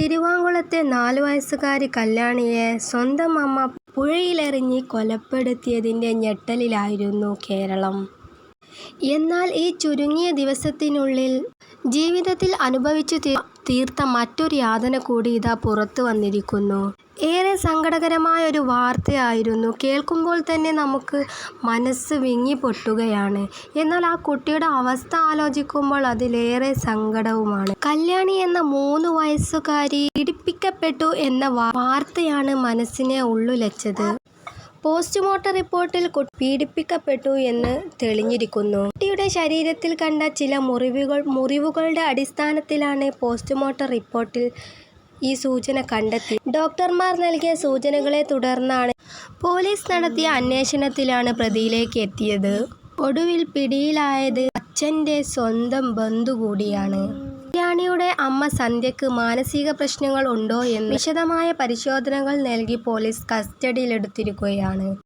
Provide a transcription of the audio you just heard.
തിരുവാങ്കുളത്തെ നാലു വയസ്സുകാരി കല്യാണിയെ സ്വന്തം അമ്മ പുഴയിലെറിഞ്ഞ് കൊലപ്പെടുത്തിയതിന്റെ ഞെട്ടലിലായിരുന്നു കേരളം. എന്നാൽ ഈ ചുരുങ്ങിയ ദിവസത്തിനുള്ളിൽ ജീവിതത്തിൽ അനുഭവിച്ചു തീർത്ത മറ്റൊരു യാതന കൂടി ഇതാ പുറത്തു വന്നിരിക്കുന്നു. ഏറെ സങ്കടകരമായ ഒരു വാർത്തയായിരുന്നു. കേൾക്കുമ്പോൾ തന്നെ നമുക്ക് മനസ്സ് വിങ്ങിപ്പൊട്ടുകയാണ്. എന്നാൽ ആ കുട്ടിയുടെ അവസ്ഥ ആലോചിക്കുമ്പോൾ അതിലേറെ സങ്കടവുമാണ്. കല്യാണി എന്ന മൂന്ന് വയസ്സുകാരി പീഡിപ്പിക്കപ്പെട്ടു എന്ന വാർത്തയാണ് മനസ്സിനെ ഉള്ളുലച്ചത്. പോസ്റ്റ്മോർട്ടം റിപ്പോർട്ടിൽ പീഡിപ്പിക്കപ്പെട്ടു എന്ന് തെളിഞ്ഞിരിക്കുന്നു. കുട്ടിയുടെ ശരീരത്തിൽ കണ്ട ചില മുറിവുകൾ മുറിവുകളുടെ അടിസ്ഥാനത്തിലാണ് പോസ്റ്റ്മോർട്ടം റിപ്പോർട്ടിൽ ഈ സൂചന കണ്ടെത്തി ഡോക്ടർമാർ നൽകിയ സൂചനകളെ തുടർന്നാണ് പോലീസ് നടത്തിയ അന്വേഷണത്തിലാണ് പ്രതിയിലേക്ക് എത്തിയത്. ഒടുവിൽ പിടിയിലായത് അച്ഛന്റെ സ്വന്തം ബന്ധു കൂടിയാണ്. അമ്മ സന്ധ്യക്ക് മാനസിക പ്രശ്നങ്ങൾ ഉണ്ടോ എന്ന് വിശദമായ പരിശോധനകൾ നൽകി പോലീസ് കസ്റ്റഡിയിലെടുത്തിരിക്കുകയാണ്.